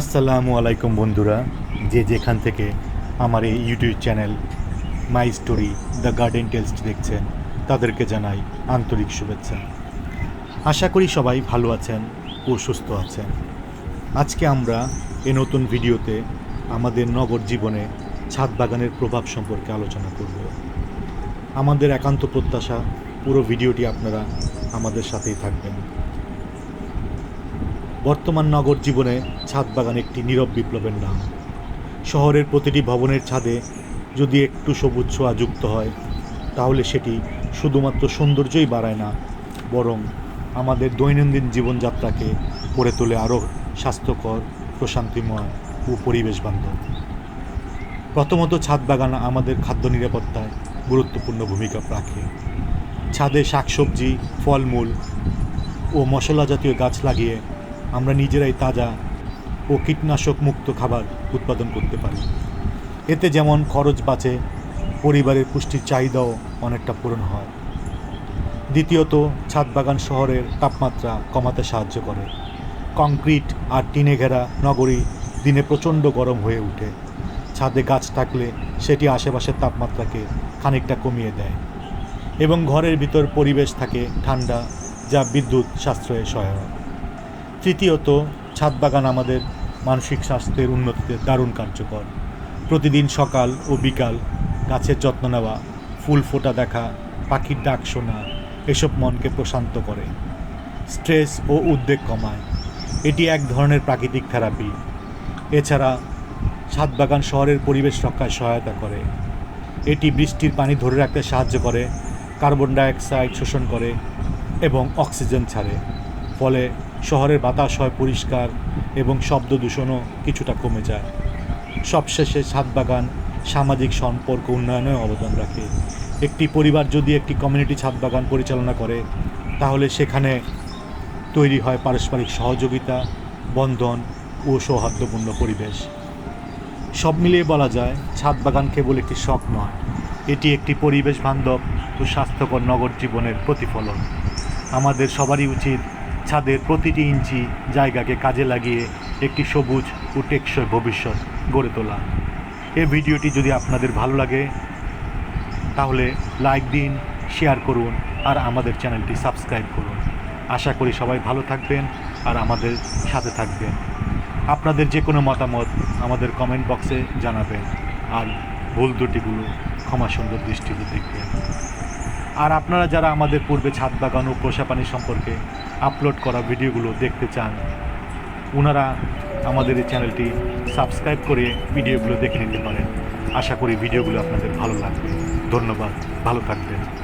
আসসালামু আলাইকুম বন্ধুরা, যে যেখান থেকে আমার এই YouTube channel My Story The Garden Tales দেখছেন, তাদেরকে জানাই আন্তরিক শুভেচ্ছা। আশা করি সবাই ভালো আছেন ও সুস্থ আছেন। আজকে আমরা এ নতুন ভিডিওতে আমাদের নগর জীবনে ছাদ বাগানের প্রভাব সম্পর্কে আলোচনা করব। আমাদের একান্ত প্রত্যাশা পুরো ভিডিওটি আপনারা আমাদের সাথেই থাকবেন। বর্তমান নগর জীবনে ছাদ বাগান একটি নীরব বিপ্লবের নাম। শহরের প্রতিটি ভবনের ছাদে যদি একটু সবুজ ছোঁয়া যুক্ত হয়, তাহলে সেটি শুধুমাত্র সৌন্দর্যই বাড়ায় না, বরং আমাদের দৈনন্দিন জীবনযাত্রাকে করে তোলে আরও স্বাস্থ্যকর, প্রশান্তিময় ও পরিবেশ বান্ধব। প্রথমত ছাদ বাগান আমাদের খাদ্য নিরাপত্তায় গুরুত্বপূর্ণ ভূমিকা রাখে। ছাদে শাকসবজি, ফলমূল ও মশলা জাতীয় গাছ লাগিয়ে আমরা নিজেরাই তাজা ও কীটনাশক মুক্ত খাবার উৎপাদন করতে পারি। এতে যেমন খরচ বাঁচে, পরিবারের পুষ্টির চাহিদাও অনেকটা পূরণ হয়। দ্বিতীয়ত, ছাদ বাগান শহরের তাপমাত্রা কমাতে সাহায্য করে। কংক্রিট আর টিনে ঘেরা নগরী দিনে প্রচণ্ড গরম হয়ে ওঠে। ছাদে গাছ থাকলে সেটি আশেপাশের তাপমাত্রাকে খানিকটা কমিয়ে দেয় এবং ঘরের ভিতর পরিবেশ থাকে ঠান্ডা, যা বিদ্যুৎ সাশ্রয়ে সহায়ক। তৃতীয়ত ছাদ বাগান আমাদের মানসিক স্বাস্থ্যের উন্নতিতে দারুণ কার্যকর। প্রতিদিন সকাল ও বিকাল গাছের যত্ন নেওয়া, ফুল ফোটা দেখা, পাখির ডাক শোনা, এসব মনকে প্রশান্ত করে। স্ট্রেস ও উদ্বেগ কমায়। এটি এক ধরনের প্রাকৃতিক থেরাপি। এছাড়া ছাদ বাগান শহরের পরিবেশ রক্ষায় সহায়তা করে। এটি বৃষ্টির পানি ধরে রাখতে সাহায্য করে, কার্বন ডাইঅক্সাইড শোষণ করে এবং অক্সিজেন ছাড়ে। ফলে শহরের বাতাস হয় পরিষ্কার এবং শব্দ দূষণও কিছুটা কমে যায়। সবশেষে ছাদ বাগান সামাজিক সম্পর্ক উন্নয়নেও অবদান রাখে। একটি পরিবার যদি একটি কমিউনিটি ছাদ বাগান পরিচালনা করে, তাহলে সেখানে তৈরি হয় পারস্পরিক সহযোগিতা, বন্ধন ও সৌহার্দ্যপূর্ণ পরিবেশ। সব মিলিয়ে বলা যায় ছাদ বাগান কেবল একটি শখ নয়, এটি একটি পরিবেশ বান্ধব ও স্বাস্থ্যকর নগর জীবনের প্রতিফলন। আমাদের সবারই উচিত ছাদের প্রতিটি ইঞ্চি জায়গাকে কাজে লাগিয়ে একটি সবুজ ও টেকসই ভবিষ্যৎ গড়ে তোলা। এই ভিডিওটি যদি আপনাদের ভালো লাগে, তাহলে লাইক দিন, শেয়ার করুন, আর আমাদের চ্যানেলটি সাবস্ক্রাইব করুন। আশা করি সবাই ভালো থাকবেন আর আমাদের সাথে থাকবেন। আপনাদের যে কোনো মতামত আমাদের কমেন্ট বক্সে জানাবেন, আর ভুল ত্রুটিগুলো ক্ষমা সুন্দর দৃষ্টিতে দেখবেন। আর আপনারা যারা আমাদের পূর্বে ছাদ বাগান ও পোষা পানি সম্পর্কে আপলোড করা ভিডিওগুলো দেখতে চান। ওনারা আমাদের এই চ্যানেলটি সাবস্ক্রাইব করে ভিডিওগুলো দেখে নিতে পারেন। আশা করি ভিডিওগুলো আপনাদের ভালো লাগবে। ধন্যবাদ। ভালো থাকবেন।